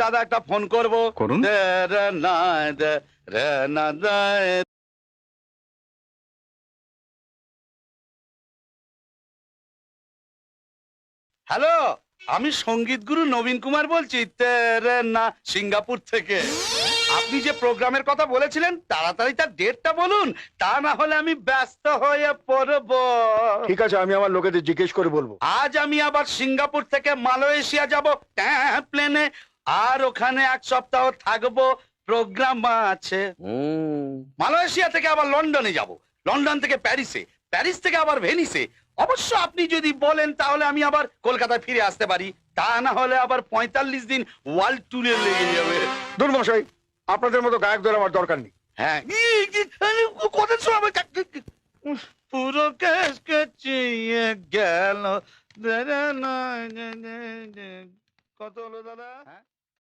দাদা একটা ফোন করব। করুন। হ্যালো আমি সংগীত গুরু নবীন কুমার বলছি তেরে না সিঙ্গাপুর থেকে। আপনি যে প্রোগ্রামের কথা বলেছিলেন তাড়াতাড়ি তার ডেটটা বলুন। তা না হলে আমি ব্যস্ত হয়ে পড়ব। ঠিক আছে আমি আমার লোকেদের জিজ্ঞেস করে বলব। আজ আমি আবার সিঙ্গাপুর থেকে মালয়েশিয়া যাব। প্লেনে। আর ওখানে এক সপ্তাহ থাকব। প্রোগ্রাম আছে। মালয়েশিয়া থেকে আবার লন্ডনে যাব। লন্ডন থেকে প্যারিসে। প্যারিস থেকে আবার ভেনিসে। অবশ্য আপনি যদি বলেন তাহলে আমি আবার কলকাতায় ফিরে আসতে পারি। তা না হলে আবার পঁয়তাল্লিশ দিন ওয়ার্ল্ড ট্যুরে লেগে যাবে। দুর্মশাই আপনাদের মতো গায়ক ধরে আমার দরকার নেই। হ্যাঁ। কথা শোনাবে পুরো কেস কেচিয়ে গেল। কত হলো দাদা?